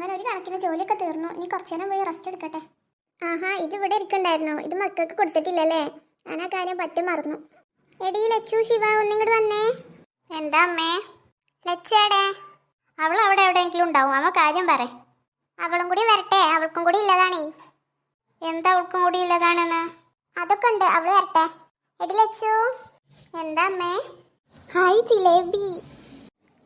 അങ്ങനെ ഒരു കണക്കിന് ജോലിയൊക്കെ തീർന്നു. ഇനി കുറച്ചു നേരം പോയി റെസ്റ്റ് എടുക്കട്ടെ. ആഹാ ഇത് ഇവിടെ ഇരിക്കണ്ടായിരുന്നു ഇത് മക്കൾക്ക് കൊടുത്തിട്ടില്ലല്ലേ? ഞാൻ ആ കാര്യം പറ്റി മറന്നു. എടീ ലച്ചു ശിവ ഒന്നിങ്ങോട്ട് വന്നേ. എന്താ അമ്മേ? ലച്ചേടെ അവൾ അവിടെ എവിടെയെങ്കിലും ഉണ്ടാവും. അമ്മ കാര്യം പറ. അവളും കൂടി വരട്ടെ. അവൾക്കും കൂടി ഇല്ലതാണേ എന്താ അവൾക്കും കൂടി ഇല്ലതാണെന്ന് അതൊക്കെ ഉണ്ട്. അവൾ വരട്ടെ. എടി ലച്ചു. എന്താ അമ്മേ? ഹായ് ജിലേബി.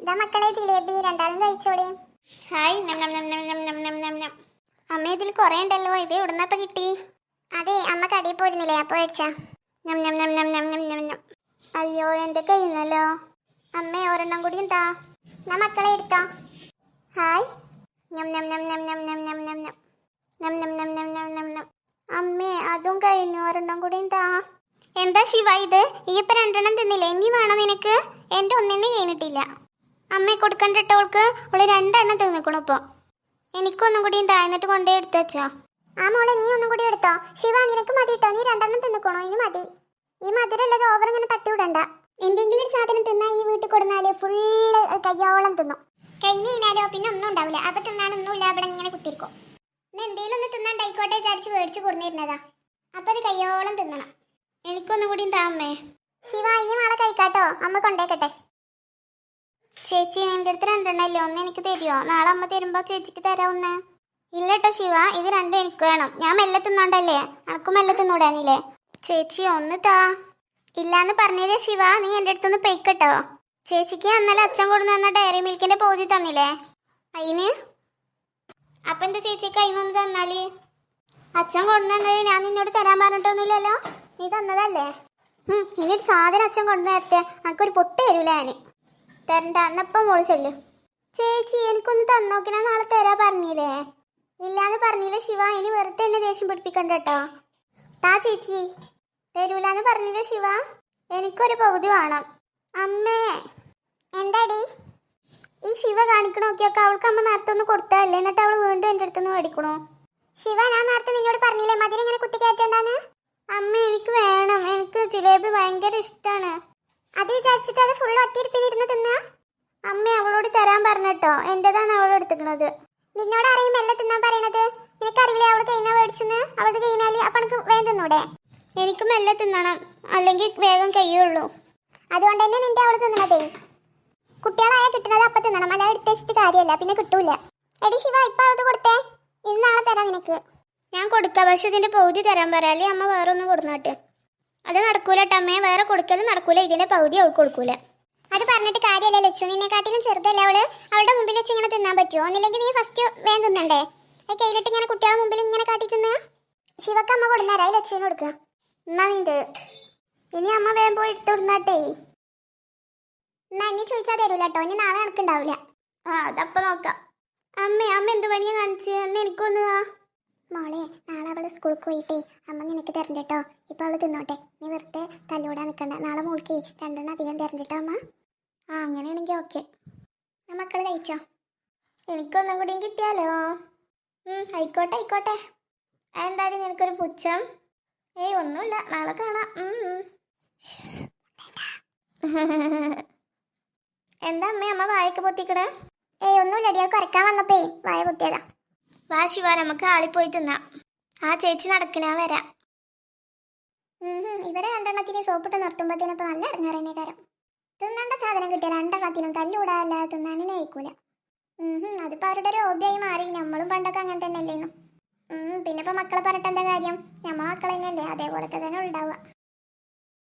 ഇതാ മക്കളെ ജിലേബി. രണ്ടാളും കഴിച്ചോളേ ഹായ് നം നം നം നം നം നം നം നം അമ്മ ഇതിൽ കുറേ ഉണ്ടല്ലോ ഇത് എവിടുന്നപ്പ കിട്ടി അതെ അമ്മ കടയിൽ പോയിരുന്നില്ലേ അപ്പോൾ മേടിച്ചാ നം നം നം നം നം നം നം നം അയ്യോ എന്റെ കയ്യുന്നല്ലോ അമ്മേ ഒരെണ്ണം കൂടി എന്താ ഞാൻ മക്കളെ എടുക്കാം ഹായ് നം നം നം നം നം നം നം നം നം നം നം നം നം നം നം നം അമ്മേ അതും കഴിഞ്ഞു ഒരെണ്ണം കൂടി എന്താ എന്താ ശിവ ഇത് ഈ ഇപ്പം രണ്ടെണ്ണം തിന്നില്ലേ ഇനി വേണോ നിനക്ക് എന്റെ ഒന്നെണ്ണം കഴിഞ്ഞിട്ടില്ല അമ്മയെ കൊടുക്കണ്ടിട്ടവൾക്ക് അവൾ രണ്ടെണ്ണം തിന്നിക്കണു ഇപ്പൊ. എനിക്കൊന്നും കൂടി താഴ്ന്നിട്ട് കൊണ്ടേ എടുത്തു വെച്ചോ. ആ മോളെ നീ ഒന്നും കൂടി എടുത്തോ. ശിവ നിനക്ക് മതി കേട്ടോ നീ രണ്ടെണ്ണം തിന്നിക്കണോ? ഇനി മതി. ഈ മധുരല്ലത് ഓവർ ഇങ്ങനെ തട്ടി വിടണ്ട. എന്തെങ്കിലും സാധനം തിന്നാ ഈ വീട്ടിൽ കൊടുന്നാൽ ഫുള്ള് കയ്യോളം തിന്നും. കഴിഞ്ഞ് കഴിഞ്ഞാലോ പിന്നെ ഒന്നും ഉണ്ടാവില്ല അപ്പൊ തിന്നാനൊന്നുമില്ല അവിടെ ഇങ്ങനെ കുത്തിരിക്കും ഇന്ന് എന്തെങ്കിലും ഒന്ന് തിന്നാണ്ടായിക്കോട്ടെ വിചാരിച്ച് മേടിച്ച് കൊടുന്നിരുന്നതാ. അപ്പൊ അത് കയ്യോളം തിന്നണം. എനിക്കൊന്നും കൂടി താമേ ശിവ ഇനി നാളെ കഴിക്കാട്ടോ. അമ്മ കൊണ്ടേക്കട്ടെ. ചേച്ചി എന്റെ അടുത്ത് രണ്ടെണ്ണല്ലേ ഒന്ന് എനിക്ക് തരുമോ നാളെ അമ്മ തരുമ്പോ ചേച്ചിക്ക് തരാം ഇല്ല കേട്ടോ ശിവ ഇത് രണ്ടും എനിക്ക് വേണം. ഞാൻ മെല്ലെ തിന്നോണ്ടല്ലേ? അനക്കും മെല്ലെ തിന്നൂടാനില്ലേ? ചേച്ചി ഒന്ന് താ. ഇല്ലാന്ന് പറഞ്ഞില്ലേ ശിവ നീ എന്റെ അടുത്തൊന്ന് പെയ്ക്കട്ടോ. ചേച്ചിക്ക് അന്നലെ അച്ഛൻ കൊടുന്നു തന്ന ഡയറി മിൽക്കിന്റെ പോതി തന്നില്ലേ? അയിന്? അപ്പൊ എന്താ ചേച്ചി കൈമൊന്ന് തന്നാൽ? അച്ഛൻ കൊണ്ടുവന്നത് ഞാൻ നിന്നോട് തരാൻ പറഞ്ഞിട്ടൊന്നുമില്ലല്ലോ. നീ തന്നതല്ലേ? ഇനി ഒരു സാധനം അച്ഛൻ കൊണ്ടു തരട്ടെ. എനിക്കൊരു പൊട്ട് തരൂല ഞാൻ. തരണ്ട. എന്നപ്പം മോൾ ചേച്ചി എനിക്കൊന്ന് തന്നോക്കിനാ. നാളെ തരാ പറഞ്ഞില്ലേ? ഇല്ലാന്ന് പറഞ്ഞില്ല ശിവ? ഇനി വെറുതെ എന്നെ ദേഷ്യം പിടിപ്പിക്കണ്ട കേട്ടോ താ ചേച്ചി. തരൂലെന്ന് പറഞ്ഞില്ല ശിവ? എനിക്കൊരു പകുതി വേണം. അമ്മേ. എന്താടി? ഈ ശിവ കാണിക്കണ നോക്കിയൊക്കെ അവൾക്ക് അമ്മ നേരത്തെ ഒന്ന് കൊടുത്തതല്ലേ? എന്നിട്ട് അവൾ വീണ്ടും എന്റെ അടുത്തുനിന്ന് മേടിക്കണു? ശിവ ഞാൻ നേരത്തെ നിന്നോട് പറഞ്ഞില്ലേ? മധുരം ഇങ്ങനെ കുത്തി കയറ്റണ്ടാന്ന് അമ്മ എനിക്ക് വേണം. എനിക്ക് ജിലേബി ഭയങ്കര ഇഷ്ടമാണ് അത് വിചാരിച്ചിട്ട് അത് ഫുൾ ഇരുന്ന് തിന്നാ? അമ്മ അവളോട് തരാൻ പറഞ്ഞട്ടോ. എന്റേതാണ് അവൾ എടുത്തിക്കണത് നിന്നോട് അറിയും എല്ലാം തിന്നാൻ പറയണത്? എനിക്കറിയില്ലേ അവൾ കൈന മേടിച്ചെന്ന്? അവൾക്ക് കഴിഞ്ഞാൽ അപ്പൊ എനിക്ക് വേഗം തിന്നൂടെ? എനിക്കും മെല്ലെ തിന്നണം. അല്ലെങ്കിൽ വേഗം കഴിയുള്ളൂ അതുകൊണ്ട് തന്നെ നിന്റെ അവൾ തിന്നണതേ. കുട്ടികളായ കിട്ടുന്നത് അപ്പൊ തിന്നണം. അല്ല എടുത്തേച്ചിട്ട് കാര്യമല്ല. പിന്നെ കിട്ടൂല. എടി ശിവ ഇപ്പൊ അവൾക്ക് കൊടുത്തേ? ഇന്ന് നാളെ തരാം നിനക്ക്. ഞാൻ കൊടുക്കാം. പക്ഷെ ഇതിന്റെ പൗതി തരാൻ പറയാല്ലേ അമ്മ വേറെ ഒന്നും കൊടുന്നാട്ടെ. അത് നടക്കൂല ടമ്മേ വേറെ കൊടുക്കലും നടക്കൂല. ഇതിന്റെ പകുതി അവൾക്ക് കൊടുക്കൂല. അത് പറഞ്ഞിട്ട് കാര്യമല്ല ലച്ചു. നിന്നെക്കാട്ടിലും ചെറുതല്ല അവൾ? അവളുടെ മുമ്പിൽ വെച്ച് ഇങ്ങനെ തിന്നാൻ പറ്റുമോ ഒന്നില്ലെങ്കിൽ നീ ഫസ്റ്റ് വേഗം തിന്നണ്ടേ? അത് കയ്യിലിട്ട് ഇങ്ങനെ കുട്ടികളുടെ മുമ്പിൽ ഇങ്ങനെ കാട്ടി തിന്ന? ശിവക്ക് അമ്മ കൊടുന്നേരാ അത് ലച്ചുവിന് കൊടുക്കുക എന്നാ നിന്റെ? ഇനി അമ്മ വേഗം പോയി എടുത്തു കൊടുന്നാട്ടേ. എന്നാ ഇനി ചോദിച്ചാൽ തരൂല കേട്ടോ ഇനി നാളെ കണക്കുണ്ടാവില്ല ആ അതപ്പ നോക്കാം. അമ്മേ അമ്മ എന്ത് പണിയാ കാണിച്ച്? എന്ന് എനിക്കൊന്നു. മോളെ നാളെ അവൾ സ്കൂളിൽ പോയിട്ടേ. അമ്മ നിനക്ക് തരണ്ട കേട്ടോ ഇപ്പൊ അവൾ തിന്നോട്ടെ. നീ വെറുതെ തല്ലൂടാൻ നിൽക്കണ്ട നാളെ മോൾക്ക് രണ്ടെണ്ണം അധികം തരണ്ട കേട്ടോ അമ്മ. ആ അങ്ങനെയാണെങ്കിൽ ഓക്കെ. മക്കൾ കഴിച്ചോ? എനിക്കൊന്നും കൂടിയും കിട്ടിയാലോ? ആയിക്കോട്ടെ ആയിക്കോട്ടെ. എന്തായാലും നിനക്കൊരു പുച്ഛം? ഏയ് ഒന്നുമില്ല. നാളെ കാണാം. എന്താ അമ്മ അമ്മ വായൊക്കെ പൊത്തിക്കണേ? ഏയ് ഒന്നുമില്ലടി. അത് കുറയ്ക്കാൻ വന്നപ്പേ വായ പൊത്തിയതാ. വാ ശിവ നമുക്ക് ആളി പോയി തിന്നാം ആ ചേച്ചി നടക്കണ വരാം. ഇവരെ രണ്ടെണ്ണത്തിന് സോപ്പിട്ട് നിർത്തുമ്പോഴത്തേനപ്പോ നല്ല ഇടങ്ങാറന്നെ കാരം തിന്നേണ്ട സാധനം കിട്ടിയ രണ്ടെണ്ണത്തിനും തല്ലുകൂടാല്ലാതെ തിന്നാനും നയിക്കൂല അതിപ്പോ അവരുടെ ഒരു ഹോബിയായി മാറി. നമ്മളും പണ്ടൊക്കെ അങ്ങനെ തന്നെ അല്ലേന്നു പിന്നെ ഇപ്പൊ മക്കളെ പറഞ്ഞിട്ട് കാര്യം? നമ്മളെ മക്കളെന്നെയല്ലേ? അതേപോലത്തെ തന്നെ ഉണ്ടാവുക.